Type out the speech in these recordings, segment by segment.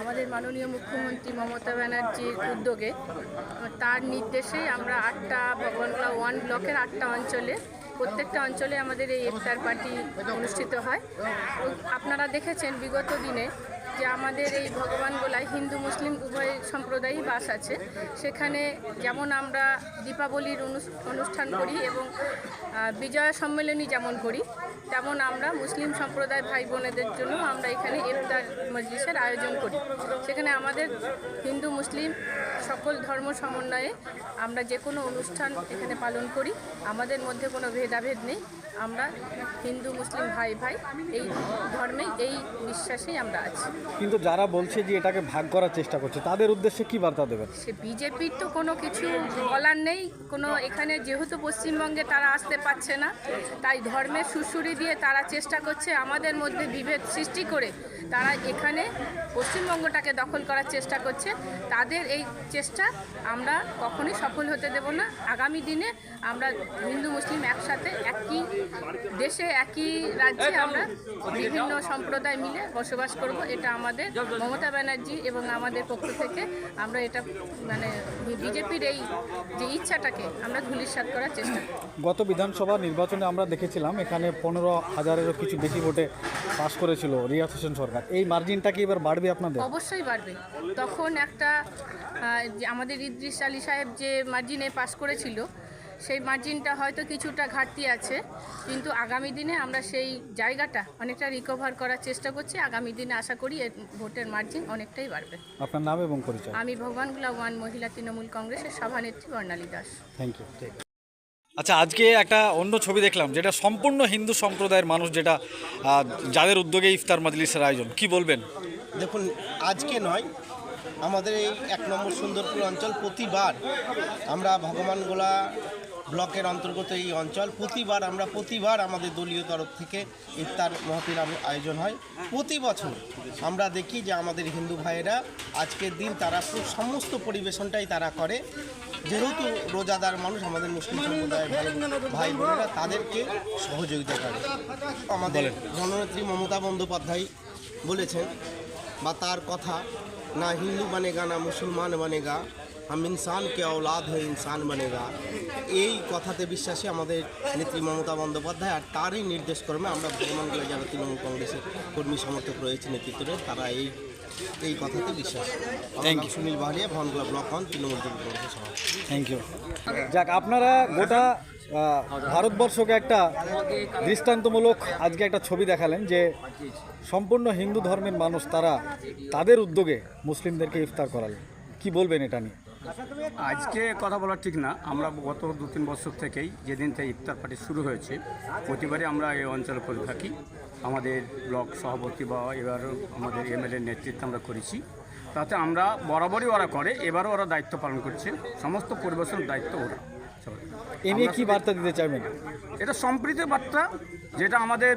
আমাদের মাননীয় মুখ্যমন্ত্রী মমতা ব্যানার্জির উদ্যোগে তার নির্দেশেই আমরা আটটা ভগবানগোলা ওয়ান ব্লকের আটটা অঞ্চলে, প্রত্যেকটা অঞ্চলে আমাদের এই ইফতার পার্টি অনুষ্ঠিত হয়। আপনারা দেখেছেন, বিগত দিনে যে আমাদের এই ভগবানগোলায় হিন্দু, মুসলিম উভয় সম্প্রদায়ই বাস আছে। সেখানে যেমন আমরা দীপাবলির অনুষ্ঠান করি এবং বিজয়া সম্মেলনী যেমন করি, তেমন আমরা মুসলিম সম্প্রদায় ভাই বোনেদের জন্য আমরা এখানে ইফতার মজলিসের আয়োজন করি। সেখানে আমাদের হিন্দু, মুসলিম সকল ধর্ম সমন্বয়ে আমরা যে কোনো অনুষ্ঠান এখানে পালন করি। আমাদের মধ্যে কোনো ভেদাভেদ নেই। আমরা হিন্দু, মুসলিম ভাই ভাই এই ধর্মে এই বিশ্বাসেই আমরা আছি। কিন্তু যারা বলছে যে এটাকে ভাগ করার চেষ্টা করছে তাদের উদ্দেশ্যে কি বার্তা দেবেন? সে বিজেপির তো কোনো কিছু বলার নেই। কোনো এখানে যেহেতু পশ্চিমবঙ্গে তারা আসতে পারছে না তাই ধর্মের সুশুরি দিয়ে তারা চেষ্টা করছে আমাদের মধ্যে বিভেদ সৃষ্টি করে তারা এখানে পশ্চিমবঙ্গটাকে দখল করার চেষ্টা করছে। তাদের এই চেষ্টা আমরা কখনোই সফল হতে দেব না। আগামী দিনে আমরা হিন্দু মুসলিম একসাথে একই দেশে একই রাজ্যে আমরা বিভিন্ন সম্প্রদায় মিলে বসবাস করব এটা আমাদের মমতা ব্যানার্জি এবং আমাদের পক্ষ থেকে আমরা এটা মানে বিজেপির এই যে ইচ্ছাটাকে আমরা ধূলিসাৎ করার চেষ্টা করি। গত বিধানসভা নির্বাচনে আমরা দেখেছিলাম এখানে পনেরো হাজারেরও কিছু বেশি ভোটে পাশ করেছিল রিয়াজ হোসেন সরকার। এই মার্জিনটা কি এবার বাড়বে আপনাদের? অবশ্যই বাড়বে। তখন একটা আমাদের ইদ্রিস আলী সাহেব যে মার্জিনে পাস করেছিল সেই মার্জিনটা হয়তো কিছুটা ঘাটতি আছে কিন্তু আগামী দিনে আমরা সেই জায়গাটা অনেকটা রিকভার করার চেষ্টা করছি। আগামী দিনে আশা করি এর ভোটের মার্জিন অনেকটাই বাড়বে। আপনার নাম এবং পরিচয়? আমি ভগবানগুলা ওয়ান মহিলা তৃণমূল কংগ্রেসের সভানেত্রী বর্ণালী দাস। থ্যাংক ইউ আচ্ছা আজকে একটা অন্য ছবি দেখলাম যেটা সম্পূর্ণ হিন্দু সম্প্রদায়ের মানুষ যেটা যাদের উদ্যোগে ইফতার মজলিসের আয়োজন কি বলবেন? দেখুন আজকে নয় আমাদের এই এক নম্বর সুন্দরপুর অঞ্চল প্রতিবার আমরা ভগবানগোলা ব্লকের অন্তর্গত এই অঞ্চল। প্রতিবার আমরা প্রতিবার আমাদের দলীয় তরফ থেকে ইফতার মহতির আম- আয়োজন হয়। প্রতি বছর আমরা দেখি যে আমাদের হিন্দু ভাইয়েরা আজকের দিন তারা সমস্ত পরিবেশনটাই তারা করে। যেহেতু রোজাদার মানুষ আমাদের মুসলিম সম্প্রদায়ের ভাই ভাই বোনেরা তাদেরকে সহযোগিতা করে। আমাদের জননেত্রী মমতা বন্দ্যোপাধ্যায় বলেছেন বা তার কথা না হিন্দু বনেগা না মুসলমান বনেগা। হাম ইনসান কে औलाद है ইনসান বনেগা এই কথাতে বিশ্বাসী আমাদের নেত্রী মমতা বন্দ্যোপাধ্যায় আর তারই নির্দেশ ক্রমে আমরা ভগবানগুলো যারা তৃণমূল কংগ্রেসের কর্মী সমর্থক রয়েছে নেতৃত্বে তারা এই এই কথাতে বিশ্বাস Thank you. Sunil বাহালিয়া ভগবানগুলা block one Trinamool যুব কংগ্রেসের সভাপতি থ্যাংক ইউ যাক আপনারা গোটা আহ, ভারতবর্ষকে একটা দৃষ্টান্তমূলক আজকে একটা ছবি দেখালেন যে সম্পূর্ণ হিন্দু ধর্মের মানুষ তারা তাদের উদ্যোগে মুসলিমদেরকে ইফতার করালেন কি বলবেন এটা নিয়ে আজকে কথা বলা ঠিক না। আমরা গত দু তিন বছর থেকেই যেদিন থেকে ইফতার পার্টি শুরু হয়েছে, প্রতিবারই আমরা এই অঞ্চলে করে থাকি। আমাদের ব্লক সভাপতি বা এবার আমাদের এমএলএ নেতৃত্বে আমরা করেছি। তাতে আমরা বরাবরই ওরা করে, এবারও ওরা দায়িত্ব পালন করছে। সমস্ত পরিবেশন দায়িত্ব ওরা। এ নিয়ে কি বার্তা দিতে চাইবেন? এটা সম্প্রীতির বার্তা যেটা আমাদের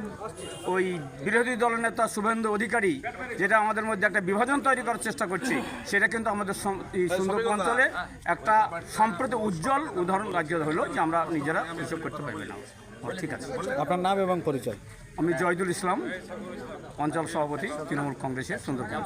ওই বিরোধী দলনেতা শুভেন্দু অধিকারী যেটা আমাদের মধ্যে একটা বিভাজন তৈরি করার চেষ্টা করছে সেটা কিন্তু আমাদের সুন্দরবন অঞ্চলে একটা সম্প্রতি উজ্জ্বল উদাহরণ রাজ্য হলো যে আমরা নিজেরা এসব করতে পারবে না। ও, ঠিক আছে। আপনার নাম এবং পরিচয়? আমি জয়দুল ইসলাম অঞ্চল সভাপতি তৃণমূল কংগ্রেসের সুন্দরবন।